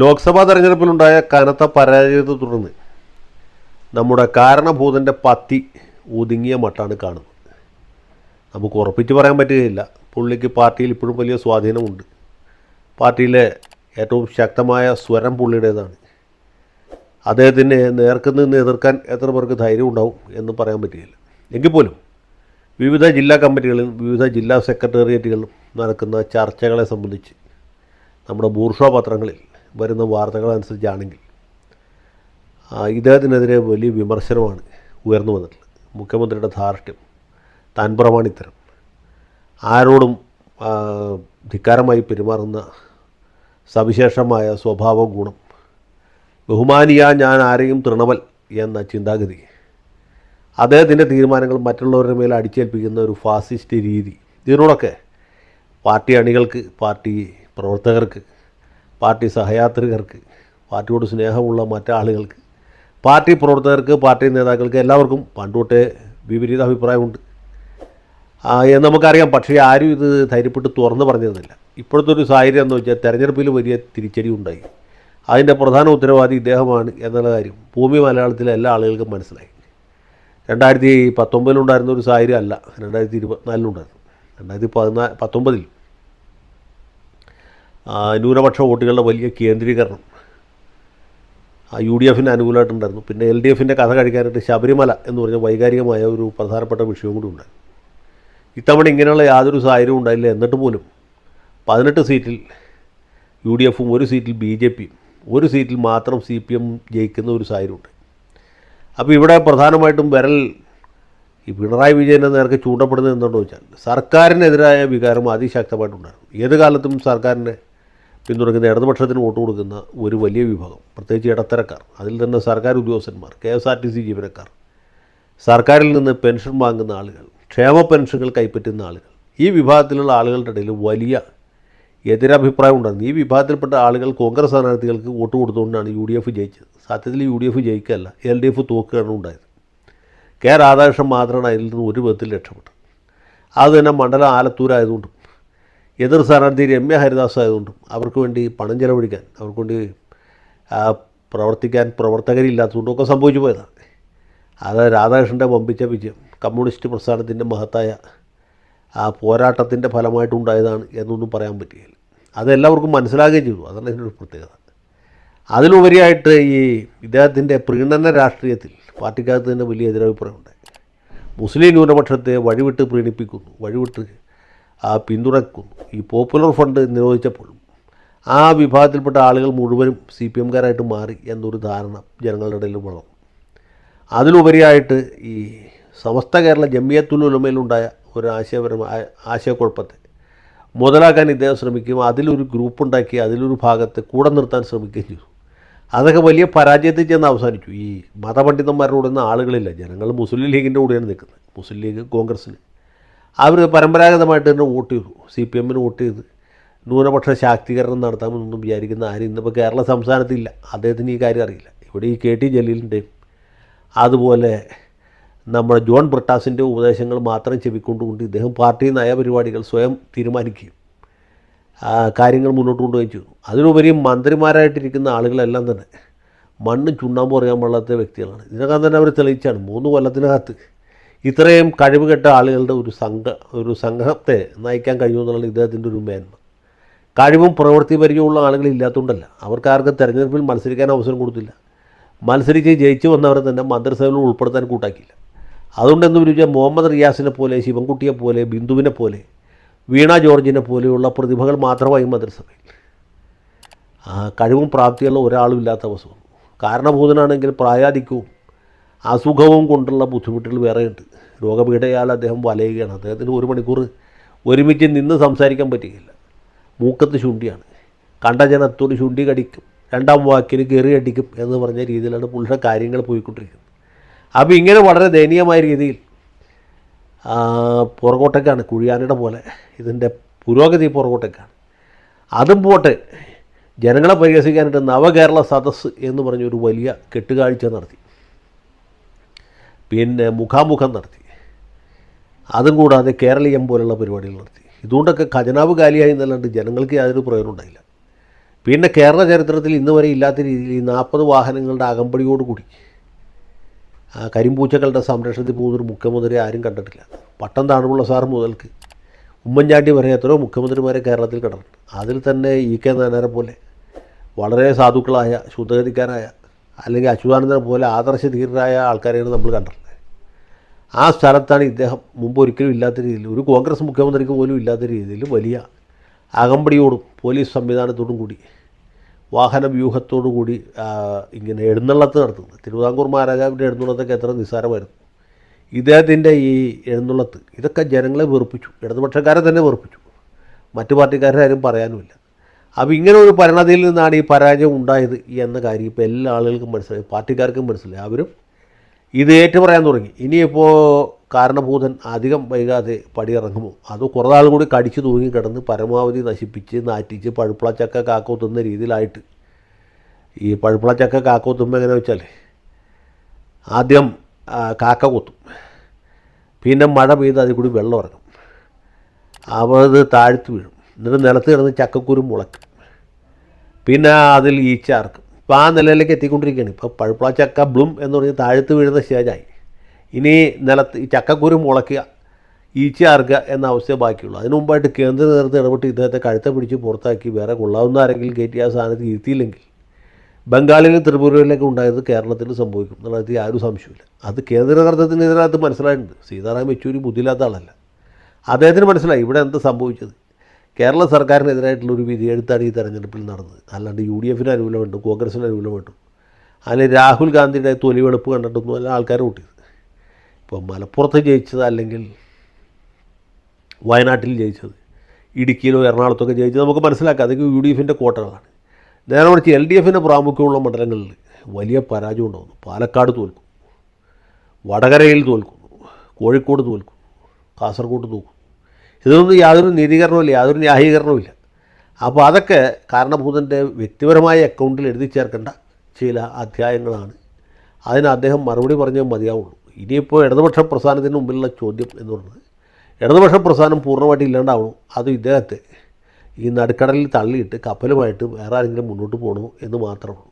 ലോക്സഭാ തെരഞ്ഞെടുപ്പിലുണ്ടായ കനത്ത പരാജയത്തെ തുടർന്ന് നമ്മുടെ കാരണഭൂതന്റെ പത്തി ഒതുങ്ങിയ മട്ടാണ് കാണുന്നത്. നമുക്ക് ഉറപ്പിച്ച് പറയാൻ പറ്റുകയില്ല. പുള്ളിക്ക് പാർട്ടിയിൽ ഇപ്പോഴും വലിയ സ്വാധീനമുണ്ട്. പാർട്ടിയിലെ ഏറ്റവും ശക്തമായ സ്വരം പുള്ളിയുടേതാണ്. അദ്ദേഹത്തിന് നേർക്ക് നിന്ന് എതിർക്കാൻ എത്ര പേർക്ക് ധൈര്യം ഉണ്ടാവും എന്ന് പറയാൻ പറ്റുകയില്ല. എങ്കിൽ പോലും വിവിധ ജില്ലാ കമ്മിറ്റികളിലും വിവിധ ജില്ലാ സെക്രട്ടേറിയറ്റുകളിലും നടക്കുന്ന ചർച്ചകളെ സംബന്ധിച്ച് നമ്മുടെ ബൂർഷോ പത്രങ്ങളിൽ വരുന്ന വാർത്തകൾ അനുസരിച്ചാണെങ്കിൽ ഇദ്ദേഹത്തിനെതിരെ വലിയ വിമർശനമാണ് ഉയർന്നു വന്നിട്ടുള്ളത്. മുഖ്യമന്ത്രിയുടെ ധാർഷ്ട്യം താൻ പ്രമാണിത്തരം ആരോടും ധിക്കാരമായി പെരുമാറുന്ന സവിശേഷമായ സ്വഭാവ ഗുണം. ബഹുമാനിയ ഞാൻ ആരെയും തൃണവൽ എന്ന ചിന്താഗതി. അദ്ദേഹത്തിന്റെ തീരുമാനങ്ങൾ മറ്റുള്ളവരുടെ മേൽ അടിച്ചേൽപ്പിക്കുന്ന ഒരു ഫാസിസ്റ്റ് രീതി. ഇതിനോടൊക്കെ പാർട്ടി അണികൾക്ക് പാർട്ടി പ്രവർത്തകർക്ക് പാർട്ടി സഹയാത്രികർക്ക് പാർട്ടിയോട് സ്നേഹമുള്ള മറ്റാളുകൾക്ക് പാർട്ടി പ്രവർത്തകർക്ക് പാർട്ടി നേതാക്കൾക്ക് എല്ലാവർക്കും പണ്ടുതൊട്ടേ വിപരീത അഭിപ്രായമുണ്ട് നമുക്കറിയാം. പക്ഷേ ആരും ഇത് ധൈര്യപ്പെട്ട് തുറന്നു പറഞ്ഞിരുന്നില്ല. ഇപ്പോഴത്തെ ഒരു സാഹചര്യം എന്ന് വെച്ചാൽ തെരഞ്ഞെടുപ്പിൽ വലിയ തിരിച്ചടി ഉണ്ടായി. അതിന്റെ പ്രധാന ഉത്തരവാദി ഇദ്ദേഹമാണ് എന്നുള്ള കാര്യം ഭൂമി മലയാളത്തിലെ എല്ലാ ആളുകൾക്കും മനസ്സിലായി. രണ്ടായിരത്തി പത്തൊമ്പതിലുണ്ടായിരുന്ന ഒരു സാഹചര്യം അല്ല രണ്ടായിരത്തി ഇരുപത്തിനാലിലുണ്ടായിരുന്നു രണ്ടായിരത്തി പതിനാല് പത്തൊമ്പതിൽ ന്യൂനപക്ഷ വോട്ടുകളുടെ വലിയ കേന്ദ്രീകരണം. യു ഡി എഫിന് അനുകൂലമായിട്ടുണ്ടായിരുന്നു. പിന്നെ എൽ ഡി എഫിന്റെ കഥ കഴിക്കാനായിട്ട് ശബരിമല എന്ന് പറഞ്ഞ വൈകാരികമായ ഒരു പ്രധാനപ്പെട്ട വിഷയവും കൂടി ഉണ്ടായിരുന്നു ഇത്തവണ ഇങ്ങനെയുള്ള യാതൊരു സാഹചര്യവും ഉണ്ടായില്ല. എന്നിട്ട് പോലും പതിനെട്ട് സീറ്റിൽ യു ഡി എഫും ഒരു സീറ്റിൽ ബി ജെ പിയും ഒരു സീറ്റിൽ മാത്രം സി പി എം ജയിക്കുന്ന ഒരു സാഹചര്യമുണ്ട്. അപ്പോൾ ഇവിടെ പ്രധാനമായിട്ടും വിരൽ ഈ പിണറായി വിജയനെ നേർക്ക് ചൂണ്ടപ്പെടുന്നത് എന്തുകൊണ്ടെന്ന് വെച്ചാൽ സർക്കാരിനെതിരായ വികാരം അതിശക്തമായിട്ടുണ്ടായിരുന്നു. ഏത് കാലത്തും സർക്കാരിനെ പിന്തുണയ്ക്കുന്ന ഇടതുപക്ഷത്തിന് വോട്ട് കൊടുക്കുന്ന ഒരു വലിയ വിഭാഗം പ്രത്യേകിച്ച് ഇടത്തരക്കാർ അതിൽ തന്നെ സർക്കാർ ഉദ്യോഗസ്ഥന്മാർ K S R T C ജീവനക്കാർ സർക്കാരിൽ നിന്ന് പെൻഷൻ വാങ്ങുന്ന ആളുകൾ ക്ഷേമ പെൻഷനുകൾ കൈപ്പറ്റുന്ന ആളുകൾ ഈ വിഭാഗത്തിലുള്ള ആളുകളുടെ ഇടയിൽ വലിയ എതിരഭിപ്രായം ഉണ്ടായിരുന്നു. ഈ വിഭാഗത്തിൽപ്പെട്ട ആളുകൾ കോൺഗ്രസ് സ്ഥാനാർത്ഥികൾക്ക് വോട്ട് കൊടുത്തുകൊണ്ടാണ് യു ഡി എഫ് ജയിച്ചത്. സത്യത്തിൽ യു ഡി എഫ് ജയിക്കല്ല എൽ ഡി എഫ് തോക്കുകയാണ് ഉണ്ടായത്. കെ രാധാകൃഷ്ണൻ മാത്രമാണ് അതിൽ നിന്ന് ഒരു വിധത്തിൽ രക്ഷപ്പെട്ടത്. അത് തന്നെ മണ്ഡലം ആലത്തൂരായതുകൊണ്ടും എതിർ സ്ഥാനാർത്ഥി രമ്യ ഹരിദാസ് ആയതുകൊണ്ടും അവർക്ക് വേണ്ടി പണം ചെലവഴിക്കാൻ അവർക്ക് വേണ്ടി പ്രവർത്തിക്കാൻ പ്രവർത്തകരില്ലാത്തതുകൊണ്ടും ഒക്കെ സംഭവിച്ചു പോയതാണ്. അത് രാധാകൃഷ്ണന്റെ വമ്പിച്ച വിജയം കമ്മ്യൂണിസ്റ്റ് പ്രസ്ഥാനത്തിന്റെ മഹത്തായ ആ പോരാട്ടത്തിന്റെ ഫലമായിട്ടുണ്ടായതാണ് എന്നൊന്നും പറയാൻ പറ്റുകയില്ല. അതെല്ലാവർക്കും മനസ്സിലാകുകയും ചെയ്തു. അതാണ് ഇതിനൊരു പ്രത്യേകത. അതിലുപരിയായിട്ട് ഈ ഇദ്ദേഹത്തിന്റെ പ്രീണന രാഷ്ട്രീയത്തിൽ പാർട്ടിക്കകത്ത് തന്നെ വലിയ എതിരഭിപ്രായമുണ്ടായി മുസ്ലിം ന്യൂനപക്ഷത്തെ വഴിവിട്ട് പ്രീണിപ്പിക്കുന്നു വഴിവിട്ട് പിന്തുണക്കുന്നു ഈ പോപ്പുലർ ഫണ്ട് നിരോധിച്ചപ്പോൾ ആ വിഭാഗത്തിൽപ്പെട്ട ആളുകൾ മുഴുവനും സി പി എംകാരായിട്ട് മാറി എന്നൊരു ധാരണ ജനങ്ങളുടെ ഇടയിൽ വളർന്നു അതിലുപരിയായിട്ട് ഈ സമസ്ത കേരള ജമിയത്തുൽ ഉലമയിലുണ്ടായ ഒരു ആശയപരമായ ആശയക്കുഴപ്പത്തെ മുതലാക്കാൻ ഇദ്ദേഹം ശ്രമിക്കുകയും അതിലൊരു ഗ്രൂപ്പ് ഉണ്ടാക്കി അതിലൊരു ഭാഗത്ത് കൂടെ നിർത്താൻ ശ്രമിക്കുകയും ചെയ്തു. അതൊക്കെ വലിയ പരാജയത്തിൽ ചെന്ന് അവസാനിച്ചു. ഈ മതപണ്ഡിതന്മാരുടെ കൂടെ നിന്ന് ആളുകളില്ല. ജനങ്ങൾ മുസ്ലിം ലീഗിന്റെ കൂടെയാണ് നിൽക്കുന്നത്. മുസ്ലിം ലീഗ് കോൺഗ്രസ്സിന് അവർ പരമ്പരാഗതമായിട്ട് തന്നെ വോട്ട് ചെയ്തു. സി പി എമ്മിന് വോട്ട് ചെയ്ത്. ന്യൂനപക്ഷ ശാക്തീകരണം നടത്താമെന്നൊന്നും വിചാരിക്കുന്ന ആരും ഇന്നിപ്പോൾ കേരള സംസ്ഥാനത്തില്ല അദ്ദേഹത്തിന് ഈ കാര്യം അറിയില്ല. ഇവിടെ ഈ കെ ടി ജലീലിന്റെയും അതുപോലെ നമ്മുടെ ജോൺ ബ്രിട്ടാസിന്റെ ഉപദേശങ്ങൾ മാത്രം ചെവിക്കൊണ്ടുകൊണ്ട് ഇദ്ദേഹം പാർട്ടി നയപരിപാടികൾ സ്വയം തീരുമാനിക്കുകയും കാര്യങ്ങൾ മുന്നോട്ട് കൊണ്ടുപോയി ചെയ്തു. അതിനുപരി മന്ത്രിമാരായിട്ടിരിക്കുന്ന ആളുകളെല്ലാം തന്നെ മണ്ണ് ചുണ്ണാമ്പ് അറിയാൻ പാടാത്ത വ്യക്തികളാണ്. ഇതിനകം തന്നെ അവർ തെളിയിച്ചാണ്. മൂന്ന് കൊല്ലത്തിനകത്ത് ഇത്രയും കഴിവുകെട്ട ആളുകളുടെ ഒരു സംഘ ഒരു സംഘത്തെ നയിക്കാൻ കഴിയുമെന്നുള്ള ഇദ്ദേഹത്തിന്റെ ഒരു മേന്മ. കഴിവും പ്രവൃത്തി പരിചയമുള്ള ആളുകളില്ലാത്തതുകൊണ്ടല്ല അവർക്ക് ആർക്കും തെരഞ്ഞെടുപ്പിൽ മത്സരിക്കാൻ അവസരം കൊടുത്തില്ല. മത്സരിച്ച് ജയിച്ചു വന്നവരെ തന്നെ മന്ത്രിസഭയിൽ ഉൾപ്പെടുത്താൻ കൂട്ടാക്കിയില്ല. അതുകൊണ്ടെന്ന് വിളിച്ചാൽ മുഹമ്മദ് റിയാസിനെ പോലെ ശിവൻകുട്ടിയെ പോലെ ബിന്ദുവിനെ പോലെ വീണ ജോർജിനെ പോലെയുള്ള പ്രതിഭകൾ മാത്രമായി മന്ത്രിസഭയിൽ കഴിവും പ്രാപ്തിയുള്ള ഒരാളും ഇല്ലാത്ത വന്നു. കാരണഭൂതനാണെങ്കിൽ പ്രായാധിക്യവും അസുഖവും കൊണ്ടുള്ള ബുദ്ധിമുട്ടുകൾ വേറെയുണ്ട്. രോഗപീഠയാൽ അദ്ദേഹം വലയുകയാണ്. അദ്ദേഹത്തിന് ഒരു മണിക്കൂർ ഒരുമിച്ച് നിന്ന് സംസാരിക്കാൻ പറ്റുകയില്ല മൂക്കത്ത് ശുണ്ടിയാണ് കണ്ട ജനത്തോട് ശുണ്ടി കടിക്കും. രണ്ടാം വാക്കിന് കയറി അടിക്കും എന്ന് പറഞ്ഞ രീതിയിലാണ് പുള്ളിയുടെ കാര്യങ്ങൾ പോയിക്കൊണ്ടിരിക്കുന്നത്. അപ്പോൾ ഇങ്ങനെ വളരെ ദയനീയമായ രീതിയിൽ പുറകോട്ടേക്കാണ് കുഴിയാനയുടെ പോലെ ഇതിന്റെ പുരോഗതി പുറകോട്ടേക്കാണ്. അതും പോട്ടെ ജനങ്ങളെ പരിഹസിക്കാനായിട്ട് നവകേരള സദസ്സ് എന്ന് പറഞ്ഞൊരു വലിയ കെട്ടുകാഴ്ച നടത്തി. പിന്നെ മുഖാമുഖം നടത്തി. അതും കൂടാതെ കേരളീയം പോലുള്ള പരിപാടികൾ നടത്തി. ഇതുകൊണ്ടൊക്കെ ഖജനാവ് കാലിയായി എന്നല്ലാണ്ട് ജനങ്ങൾക്ക് യാതൊരു പ്രയോജനം ഉണ്ടായില്ല. പിന്നെ കേരള ചരിത്രത്തിൽ ഇന്ന് വരെ ഇല്ലാത്ത രീതിയിൽ ഈ നാൽപ്പത് വാഹനങ്ങളുടെ അകമ്പടിയോടുകൂടി കരിമ്പൂച്ചകളുടെ സംരക്ഷണത്തിൽ പോകുന്നൊരു മുഖ്യമന്ത്രി ആരും കണ്ടിട്ടില്ല. പട്ടം താണുള്ള സാർ മുതൽക്ക് ഉമ്മൻചാണ്ടി വരെ എത്രയോ മുഖ്യമന്ത്രിമാരെ കേരളത്തിൽ കിടന്നു അതിൽ തന്നെ ഇ കെ നായനാരെ പോലെ വളരെ സാധുക്കളായ ശുദ്ധഗതിക്കാരായ അല്ലെങ്കിൽ അച്യുതാനന്ദനെ പോലെ ആദർശധീരരായ ആൾക്കാരെയാണ് നമ്മൾ കണ്ടിട്ടുള്ളത്. ആ സ്ഥലത്താണ് ഇദ്ദേഹം മുമ്പ് ഒരിക്കലും ഇല്ലാത്ത രീതിയിൽ ഒരു കോൺഗ്രസ് മുഖ്യമന്ത്രിക്ക് പോലും ഇല്ലാത്ത രീതിയിൽ വലിയ അകമ്പടിയോടും പോലീസ് സംവിധാനത്തോടും കൂടി വാഹന വ്യൂഹത്തോടു കൂടി ഇങ്ങനെ എഴുന്നള്ളത്ത് നടത്തുന്നത്. തിരുവിതാംകൂർ മഹാരാജാവിന്റെ എഴുന്നള്ളത്തൊക്കെ എത്ര നിസ്സാരമായിരുന്നു. ഇദ്ദേഹത്തിന്റെ ഈ എഴുന്നള്ളത്ത് ഇതൊക്കെ ജനങ്ങളെ വെറുപ്പിച്ചു ഇടതുപക്ഷക്കാരെ തന്നെ വെറുപ്പിച്ചു. മറ്റു പാർട്ടിക്കാരുടെ ആരും പറയാനുമില്ല. അപ്പോൾ ഇങ്ങനെ ഒരു പരിണതിയിൽ നിന്നാണ് ഈ പരാജയം ഉണ്ടായത് എന്ന കാര്യം ഇപ്പോൾ എല്ലാ ആളുകൾക്കും മനസ്സിലായി പാർട്ടിക്കാർക്കും മനസ്സിലായി. അവരും ഇത് ഏറ്റു പറയാൻ തുടങ്ങി. ഇനിയിപ്പോൾ കാരണഭൂതൻ അധികം വൈകാതെ പടിയിറങ്ങുമോ? അത് കുറേ കൂടി കടിച്ചു തൂങ്ങി കിടന്ന് പരമാവധി നശിപ്പിച്ച് നാറ്റിച്ച് പഴുപ്പള ചക്ക കാക്കോ തിന്ന രീതിയിലായിട്ട്. ഈ പഴുപ്പള ചക്ക കാക്കോ എങ്ങനെ വെച്ചാൽ ആദ്യം കാക്ക കൊത്തും. പിന്നെ മഴ പെയ്ത് അതിൽ കൂടി വെള്ളം ഇറങ്ങും അപ്പോൾ അത് താഴ്ത്തു വീഴും. എന്നിട്ട് നിലത്ത് കിടന്ന് ചക്കക്കുരു മുളയ്ക്കും. പിന്നെ അതിൽ ഈച്ച അറക്കും. ഇപ്പോൾ ആ നിലയിലേക്ക് എത്തിക്കൊണ്ടിരിക്കുകയാണ്. ഇപ്പോൾ പഴുപ്പള ചക്ക ബ്ലും എന്ന് പറഞ്ഞ് താഴ്ത്ത് വീഴുന്ന സ്റ്റേജായി. ഇനി നിലത്ത് ചക്കക്കുരു മുളയ്ക്കുക ഈച്ച അറുക എന്ന അവസ്ഥയെ ബാക്കിയുള്ളൂ. അതിനു മുമ്പായിട്ട് കേന്ദ്ര നേതൃത്വം ഇടപെട്ട് ഇദ്ദേഹത്തെ കഴുത്തെ പിടിച്ച് പുറത്താക്കി. വേറെ കൊള്ളാവുന്ന ആരെങ്കിലും കയറ്റി ആ സ്ഥാനത്ത് ഇരുത്തിയില്ലെങ്കിൽ ബംഗാളിലും ത്രിപുരയിലൊക്കെ ഉണ്ടായത് കേരളത്തിൽ സംഭവിക്കും. എന്നുള്ളത് യാതൊരു സംശയമില്ല അത് കേന്ദ്ര നേതൃത്വത്തിന് ഇതിനകത്ത് മനസ്സിലായിട്ടുണ്ട്. സീതാറാം യെച്ചൂരി ബുദ്ധിയില്ലാത്ത ആളല്ല. അദ്ദേഹത്തിന് മനസ്സിലായി ഇവിടെ എന്ത് സംഭവിച്ചത്. കേരള സർക്കാരിനെതിരായിട്ടുള്ള ഒരു വിധിയെഴുത്താണ് ഈ തെരഞ്ഞെടുപ്പിൽ നടന്നത്. അല്ലാണ്ട് യു ഡി എഫിന് അനുകൂലമുണ്ട് കോൺഗ്രസിന് അനുകൂലമുണ്ട് അതിന് രാഹുൽ ഗാന്ധിയുടെ തൊലിവെളുപ്പ് കണ്ടിട്ടൊന്നും അല്ല ആൾക്കാർ കൂട്ടിയത്. ഇപ്പോൾ മലപ്പുറത്ത് ജയിച്ചത് അല്ലെങ്കിൽ വയനാട്ടിൽ ജയിച്ചത് ഇടുക്കിയിലോ എറണാകുളത്തൊക്കെ ജയിച്ചത് നമുക്ക് മനസ്സിലാക്കാം. അതൊക്കെ യു ഡി എഫിന്റെ കോട്ടകളാണ് നേരെ മറിച്ച് എൽ ഡി എഫിന്റെ പ്രാമുഖ്യമുള്ള മണ്ഡലങ്ങളിൽ വലിയ പരാജയം ഉണ്ടാകുന്നു പാലക്കാട് തോൽക്കുന്നു. വടകരയിൽ തോൽക്കുന്നു. കോഴിക്കോട് തോൽക്കുന്നു. കാസർഗോഡ് തോൽക്കും ഇതൊന്നും യാതൊരു നീതീകരണവുമില്ല യാതൊരു ന്യായീകരണവും ഇല്ല. അപ്പോൾ അതൊക്കെ കാരണഭൂതന്റെ വ്യക്തിപരമായ അക്കൗണ്ടിൽ എഴുതി ചേർക്കേണ്ട ചില അധ്യായങ്ങളാണ്. അതിന് അദ്ദേഹം മറുപടി പറഞ്ഞേ മതിയാവുള്ളൂ. ഇനിയിപ്പോൾ ഇടതുപക്ഷ പ്രസ്ഥാനത്തിന് മുമ്പിലുള്ള ചോദ്യം എന്ന് പറയുന്നത് ഇടതുപക്ഷ പ്രസ്ഥാനം പൂർണമായിട്ട് ഇല്ലാണ്ടാവണം? അത് ഇദ്ദേഹത്തെ ഈ നടുക്കടലിൽ തള്ളിയിട്ട് കപ്പലുമായിട്ട് വേറെ ആരെങ്കിലും മുന്നോട്ട് പോകണോ എന്ന് മാത്രമേ ഉള്ളൂ.